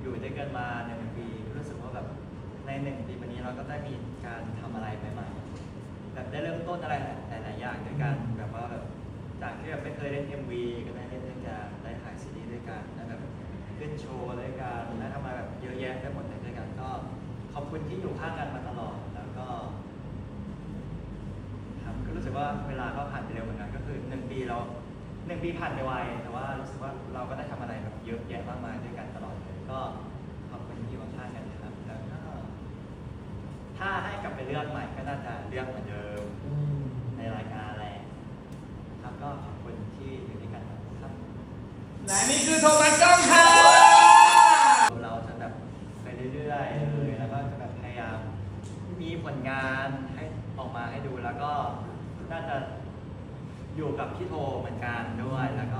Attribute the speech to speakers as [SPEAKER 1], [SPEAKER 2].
[SPEAKER 1] อยู่ได้เกันมาในหนึ่งปีรู้สึกว่าแบบในหนึ่งปีวันนี้เราก็ได้มีการทำอะไรใหม่ๆแบบได้เริ่มต้นอะไรหลายๆอย่างด้วยกันแบบว่าแบบจากที่แบบไม่เคยเล่น MV ก็ได้เล่นด้วยกันได้ถ่ายซีรีส์ด้วยกันได้แบบขึ้นโชว์ด้วยกันได้ทำอะไรแบบเยอะแยะไปหมดเลยด้วยกันก็ขอบคุณที่อยู่ข้างกันมาตลอดแล้วก็ครับก็รู้สึกว่าเวลาก็ผ่าน หนึ่งปีผ่านไปไวแต่ว่ารู้สึกว่าเราก็ได้ทำอะไรแบบเยอะแยะมากมายด้วยกันตลอดเลยก็ขอบคุณที่อยู่ข้างๆกันนะครับแล้วก็ถ้าให้กลับไปเลือกใหม่ก็น่าจะเลือกเหมือนเดิมในรายการแหละครับก็ขอบคุณที่อยู่ด้วยกันครับ
[SPEAKER 2] และนี่คือโทมัสกล้องค่ะ
[SPEAKER 1] เราจะแบบไปเรื่อยๆเลยแล้วก็จะแบบพยายามมีผลงานให้ออกมาให้ดูแล้วก็น่าจะ อยู่กับพี่โทเหมือนกันด้วยแล้วก็